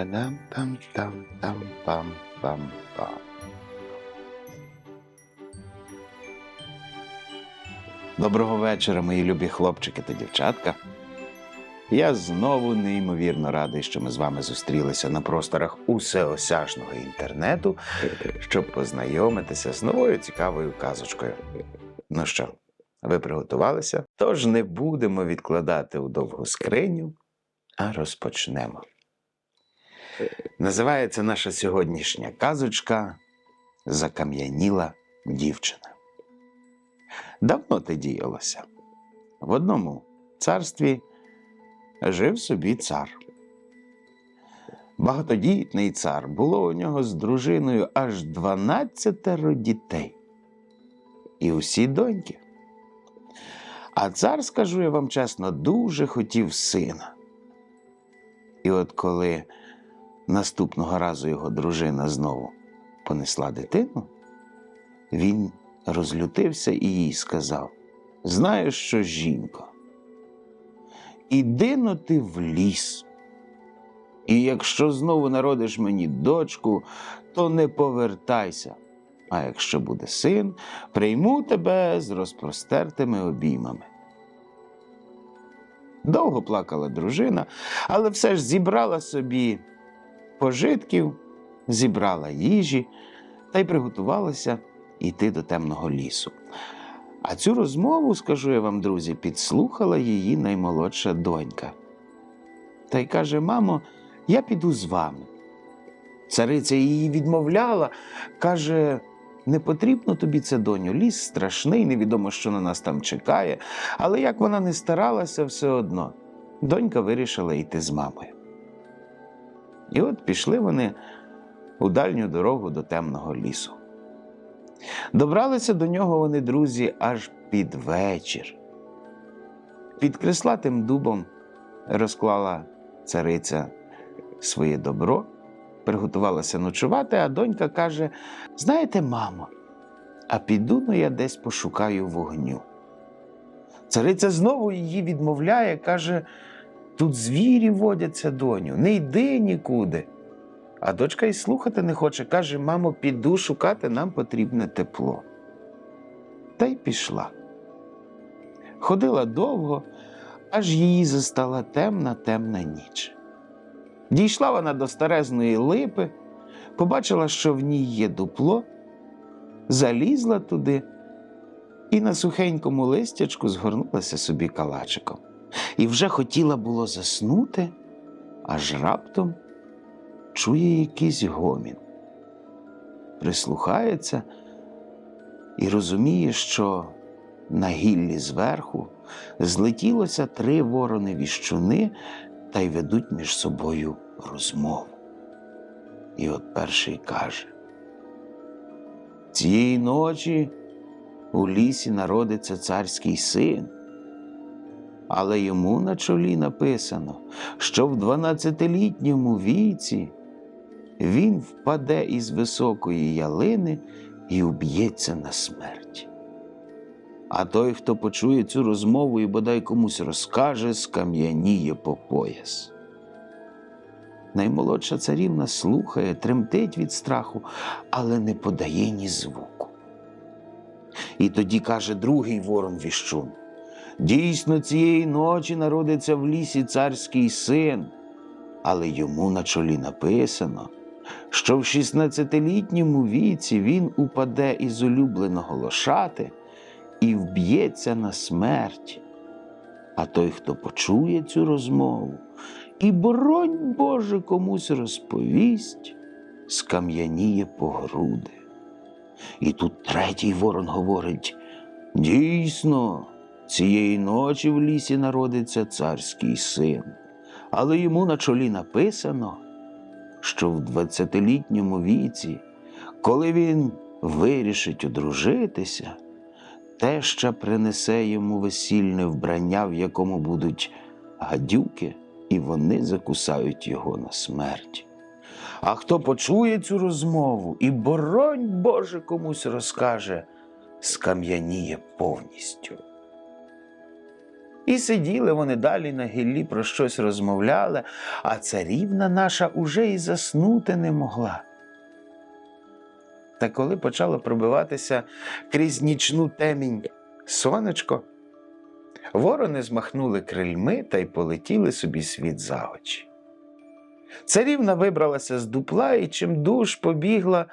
Тарадам там там там пам пам пам. Доброго вечора, мої любі хлопчики та дівчатка. Я знову неймовірно радий, що ми з вами зустрілися на просторах усеосяжного інтернету, щоб познайомитися з новою цікавою казочкою. Ну що, ви приготувалися? Тож не будемо відкладати у довгу скриню, а розпочнемо. Називається наша сьогоднішня казочка Закам'яніла дівчина. Давно те діялося. В одному царстві жив собі цар. Багатодітний цар було у нього з дружиною аж дванадцятеро дітей. І усі доньки. А цар, скажу я вам чесно, дуже хотів сина. І от коли наступного разу його дружина знову понесла дитину, він розлютився і їй сказав: Знаєш що, жінко, іди но ти в ліс. І якщо знову народиш мені дочку, то не повертайся. А якщо буде син, прийму тебе з розпростертими обіймами. Довго плакала дружина, але все ж зібрала собі пожитків, зібрала їжі та й приготувалася йти до темного лісу. А цю розмову, скажу я вам, друзі, підслухала її наймолодша донька. Та й каже: Мамо, я піду з вами. Цариця її відмовляла, каже: не потрібно тобі це, доню, ліс страшний, невідомо, що на нас там чекає. Але як вона не старалася, все одно, донька вирішила йти з мамою. І от пішли вони у дальню дорогу до темного лісу. Добралися до нього вони, друзі, аж під вечір. Під креслатим дубом розклала цариця своє добро, приготувалася ночувати, а донька каже: Знаєте, мамо, а піду ну я десь пошукаю вогню. Цариця знову її відмовляє, каже: Тут звірі водяться, доню, не йди нікуди. А дочка й слухати не хоче, каже: Мамо, піду шукати, нам потрібне тепло. Та й пішла. Ходила довго, аж її застала темна, темна ніч. Дійшла вона до старезної липи, побачила, що в ній є дупло, залізла туди і на сухенькому листячку згорнулася собі калачиком. І вже хотіла було заснути, аж раптом чує якийсь гомін, прислухається і розуміє, що на гіллі зверху злетілося три ворони віщуни та й ведуть між собою розмову. І от перший каже: Цієї ночі у лісі народиться царський син. Але йому на чолі написано, що в 12-літньому віці він впаде із високої ялини і уб'ється на смерть. А той, хто почує цю розмову і бодай комусь розкаже, скам'яніє по пояс. Наймолодша царівна слухає, тремтить від страху, але не подає ні звуку. І тоді каже другий ворон віщун: Дійсно, цієї ночі народиться в лісі царський син, але йому на чолі написано, що в 16-літньому віці він упаде із улюбленого лошати і вб'ється на смерть. А той, хто почує цю розмову, і боронь Боже комусь розповість, скам'яніє по груди. І тут третій ворон говорить: дійсно, цієї ночі в лісі народиться царський син, але йому на чолі написано, що в двадцятилітньому віці, коли він вирішить одружитися, теща принесе йому весільне вбрання, в якому будуть гадюки, і вони закусають його на смерть. А хто почує цю розмову і, боронь Боже, комусь розкаже, скам'яніє повністю. І сиділи вони далі на гіллі про щось розмовляли, а царівна наша уже і заснути не могла. Та коли почало пробиватися крізь нічну темінь сонечко, ворони змахнули крильми та й полетіли собі світ за очі. Царівна вибралася з дупла і чимдуж побігла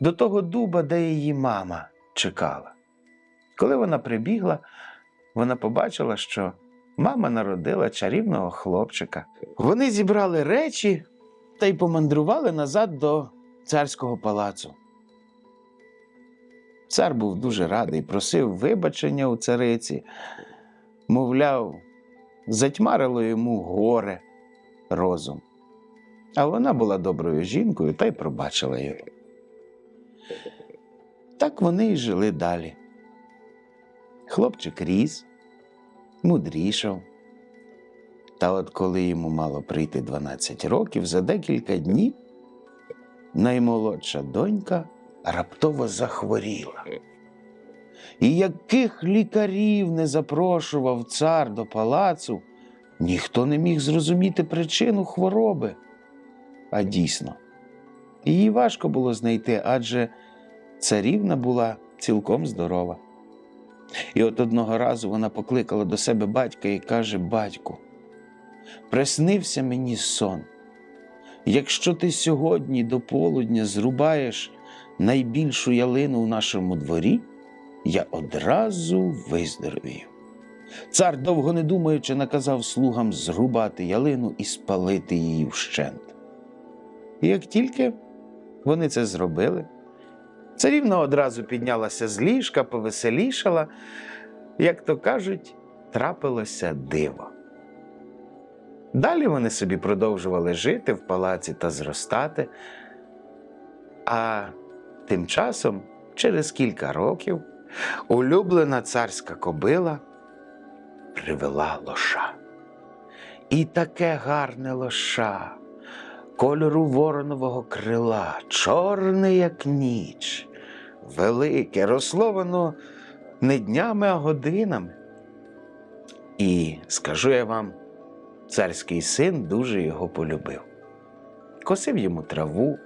до того дуба, де її мама чекала. Коли вона прибігла, вона побачила, що мама народила чарівного хлопчика. Вони зібрали речі та й помандрували назад до царського палацу. Цар був дуже радий, просив вибачення у цариці, мовляв, затьмарило йому горе розум. А вона була доброю жінкою та й пробачила його. Так вони й жили далі. Хлопчик ріс, мудрішав. Та от коли йому мало прийти 12 років, за декілька днів наймолодша донька раптово захворіла. І яких лікарів не запрошував цар до палацу, ніхто не міг зрозуміти причину хвороби. А дійсно, її важко було знайти, адже царівна була цілком здорова. І от одного разу вона покликала до себе батька і каже: Батьку, приснився мені сон. Якщо ти сьогодні до полудня зрубаєш найбільшу ялину в нашому дворі, я одразу виздоровію. Цар, довго не думаючи, наказав слугам зрубати ялину і спалити її вщент. І як тільки вони це зробили, царівна одразу піднялася з ліжка, повеселішала, як то кажуть, трапилося диво. Далі вони собі продовжували жити в палаці та зростати. А тим часом, через кілька років, улюблена царська кобила привела лоша. І таке гарне лоша, кольору воронового крила, чорне, як ніч, велике, росло воно не днями, а годинами. І скажу я вам, царський син дуже його полюбив. Косив йому траву,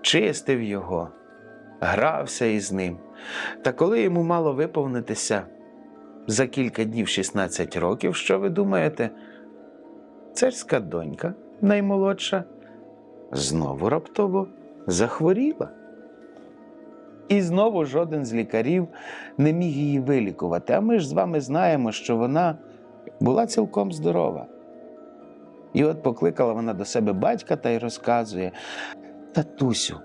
чистив його, грався із ним. Та коли йому мало виповнитися за кілька днів 16 років, що ви думаєте, царська донька, наймолодша, знову раптово захворіла. І знову жоден з лікарів не міг її вилікувати. А ми ж з вами знаємо, що вона була цілком здорова. І от покликала вона до себе батька та й розказує: Татусю,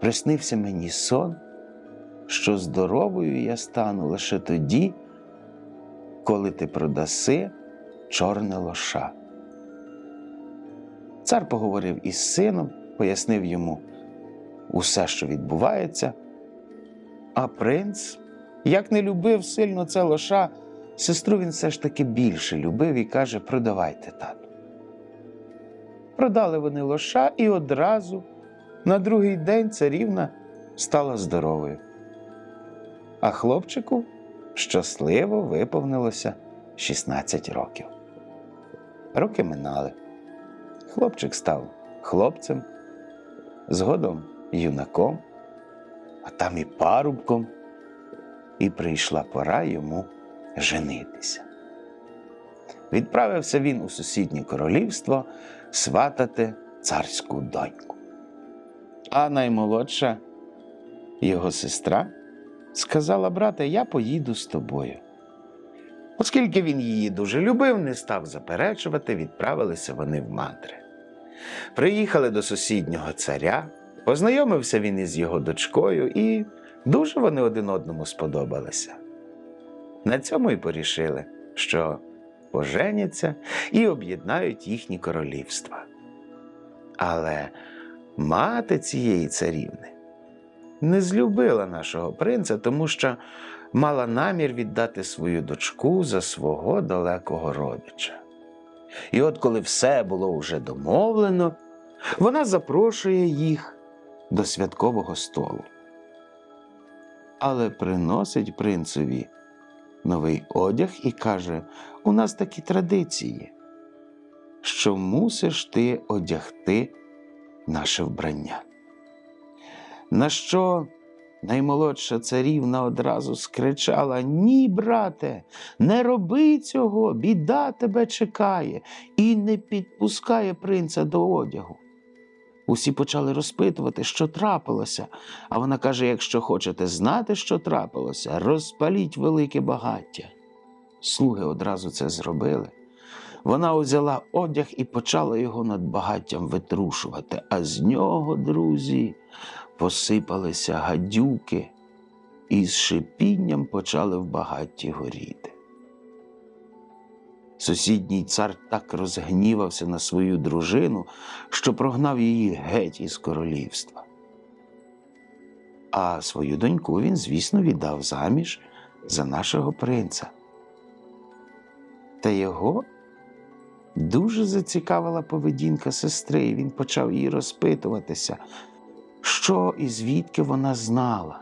приснився мені сон, що здоровою я стану лише тоді, коли ти продаси чорне лоша. Цар поговорив із сином, пояснив йому усе, що відбувається. А принц, як не любив сильно це лоша, сестру він все ж таки більше любив і каже: продавайте тату. Продали вони лоша, і одразу на другий день царівна стала здоровою. А хлопчику щасливо виповнилося 16 років. Роки минали. Хлопчик став хлопцем, згодом юнаком, а там і парубком, і прийшла пора йому женитися. Відправився він у сусіднє королівство сватати царську доньку. А наймолодша його сестра сказала брате, я поїду з тобою. Оскільки він її дуже любив, не став заперечувати, відправилися вони в мандри. Приїхали до сусіднього царя, познайомився він із його дочкою, і дуже вони один одному сподобалися. На цьому й порішили, що поженяться і об'єднають їхні королівства. Але мати цієї царівни не злюбила нашого принца, тому що мала намір віддати свою дочку за свого далекого родича. І от коли все було уже домовлено, вона запрошує їх до святкового столу. Але приносить принцеві новий одяг і каже: у нас такі традиції, що мусиш ти одягти наше вбрання. На що наймолодша царівна одразу скричала: Ні, брате, не роби цього, біда тебе чекає, і не підпускає принца до одягу. Усі почали розпитувати, що трапилося, а вона каже: якщо хочете знати, що трапилося, розпаліть велике багаття. Слуги одразу це зробили. Вона узяла одяг і почала його над багаттям витрушувати, а з нього, друзі, посипалися гадюки і з шипінням почали в багатті горіти. Сусідній цар так розгнівався на свою дружину, що прогнав її геть із королівства. А свою доньку він, звісно, віддав заміж за нашого принца. Та його дуже зацікавила поведінка сестри, і він почав її розпитуватися, що і звідки вона знала.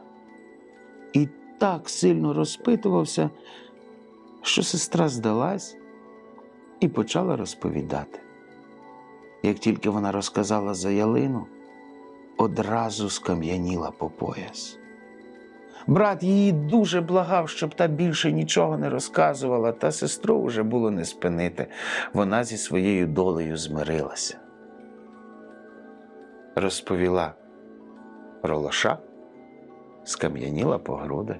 І так сильно розпитувався, що сестра здалась і почала розповідати. Як тільки вона розказала за ялину, одразу скам'яніла по пояс. Брат її дуже благав, щоб та більше нічого не розказувала, та сестру вже було не спинити. Вона зі своєю долею змирилася. Розповіла про лоша, скам'яніла по груди,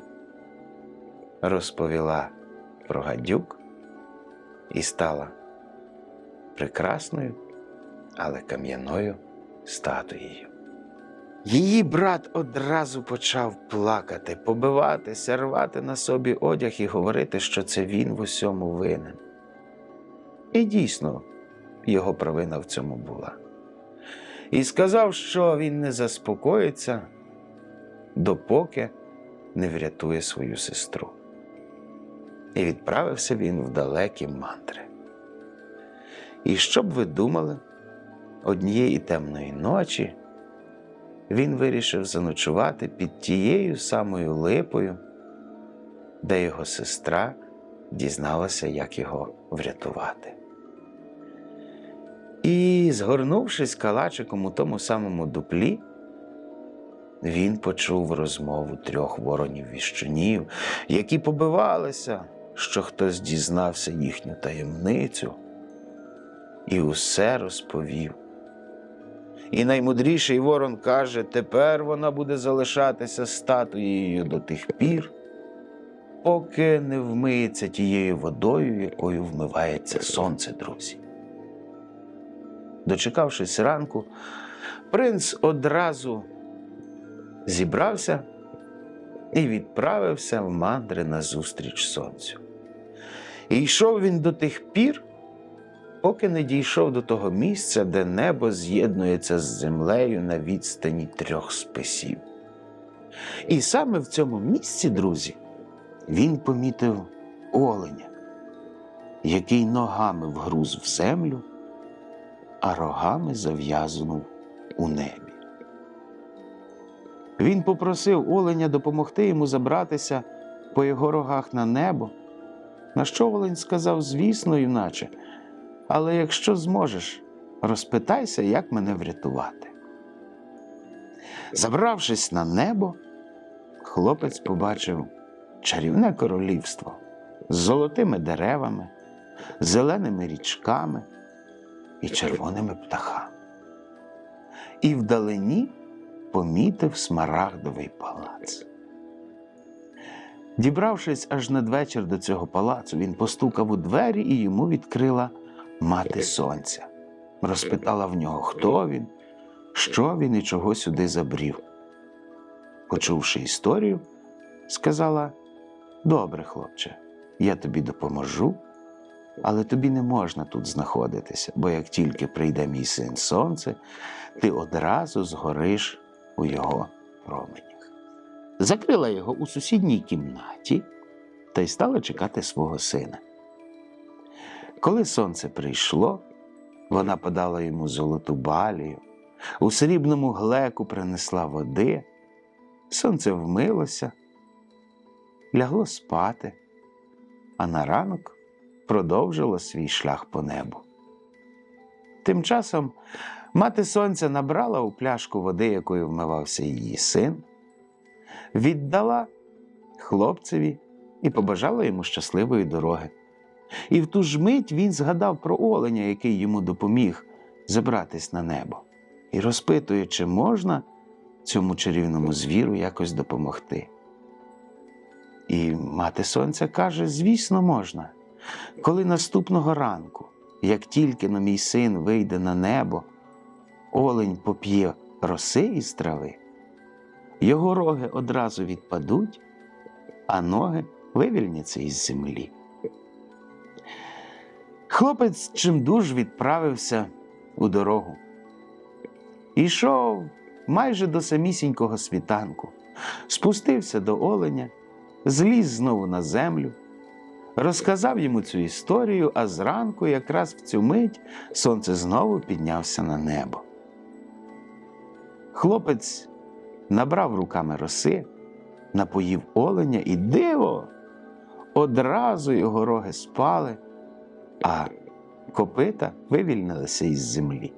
розповіла про гадюк і стала прекрасною, але кам'яною статуєю. Її брат одразу почав плакати, побиватися, рвати на собі одяг і говорити, що це він в усьому винен. І дійсно, його провина в цьому була. І сказав, що він не заспокоїться, допоки не врятує свою сестру. І відправився він в далекі мандри. І що б ви думали, однієї темної ночі він вирішив заночувати під тією самою липою, де його сестра дізналася, як його врятувати. І, згорнувшись калачиком у тому самому дуплі, він почув розмову трьох воронів віщунів, які побивалися, що хтось дізнався їхню таємницю, і усе розповів. І наймудріший ворон каже: тепер вона буде залишатися статуєю до тих пір, поки не вмиється тією водою, якою вмивається сонце, друзі. Дочекавшись ранку, принц одразу зібрався і відправився в мандри назустріч сонцю. І йшов він до тих пір, поки не дійшов до того місця, де небо з'єднується з землею на відстані трьох списів. І саме в цьому місці, друзі, він помітив оленя, який ногами вгруз в землю, а рогами зав'язанув у небі. Він попросив оленя допомогти йому забратися по його рогах на небо, на що олень сказав, звісно, юначе, але якщо зможеш, розпитайся, як мене врятувати. Забравшись на небо, хлопець побачив чарівне королівство з золотими деревами, зеленими річками і червоними птахами. І вдалині помітив смарагдовий палац. Дібравшись аж надвечір до цього палацу, він постукав у двері і йому відкрила мати сонця. Розпитала в нього, хто він, що він і чого сюди забрів. Почувши історію, сказала: Добре, хлопче, я тобі допоможу, але тобі не можна тут знаходитися, бо як тільки прийде мій син сонце, ти одразу згориш у його променях. Закрила його у сусідній кімнаті та й стала чекати свого сина. Коли сонце прийшло, вона подала йому золоту балію, у срібному глеку принесла води, сонце вмилося, лягло спати, а на ранок продовжило свій шлях по небу. Тим часом мати сонця набрала у пляшку води, якою вмивався її син, віддала хлопцеві і побажала йому щасливої дороги. І в ту ж мить він згадав про оленя, який йому допоміг забратись на небо, і розпитує, чи можна цьому чарівному звіру якось допомогти. І мати сонця каже: звісно, можна. Коли наступного ранку, як тільки на мій син вийде на небо, олень поп'є роси із трави, його роги одразу відпадуть, а ноги вивільняться із землі. Хлопець чимдуж відправився у дорогу. Ішов майже до самісінького світанку, спустився до оленя, зліз знову на землю, розказав йому цю історію, а зранку, якраз в цю мить, сонце знову піднявся на небо. Хлопець набрав руками роси, напоїв оленя і диво! Одразу його роги спали, а копита вивільнилися із землі.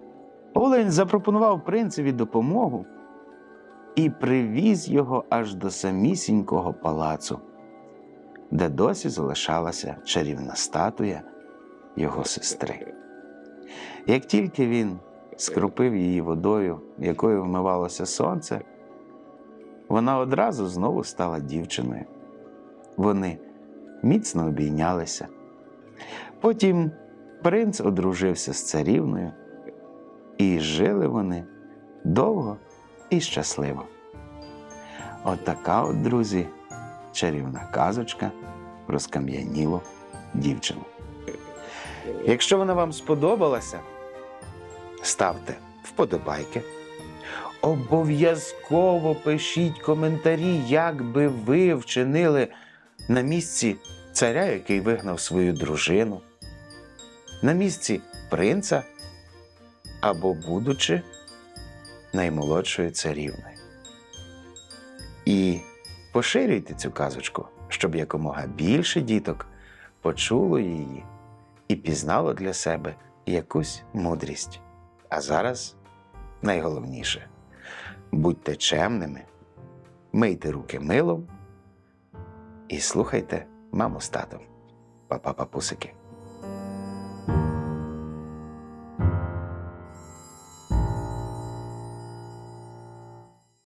Олень запропонував принцеві допомогу і привіз його аж до самісінького палацу, де досі залишалася чарівна статуя його сестри. Як тільки він скропив її водою, якою вмивалося сонце, вона одразу знову стала дівчиною. Вони міцно обійнялися. Потім принц одружився з царівною, і жили вони довго і щасливо. Отака от, друзі, чарівна казочка про скам'янілу дівчину. Якщо вона вам сподобалася, ставте вподобайки. Обов'язково пишіть коментарі, як би ви вчинили на місці царя, який вигнав свою дружину, на місці принца або будучи наймолодшою царівною. І поширюйте цю казочку, щоб якомога більше діток почуло її і пізнало для себе якусь мудрість. А зараз найголовніше будьте чемними, мийте руки милом і слухайте маму з татом, папа папусики.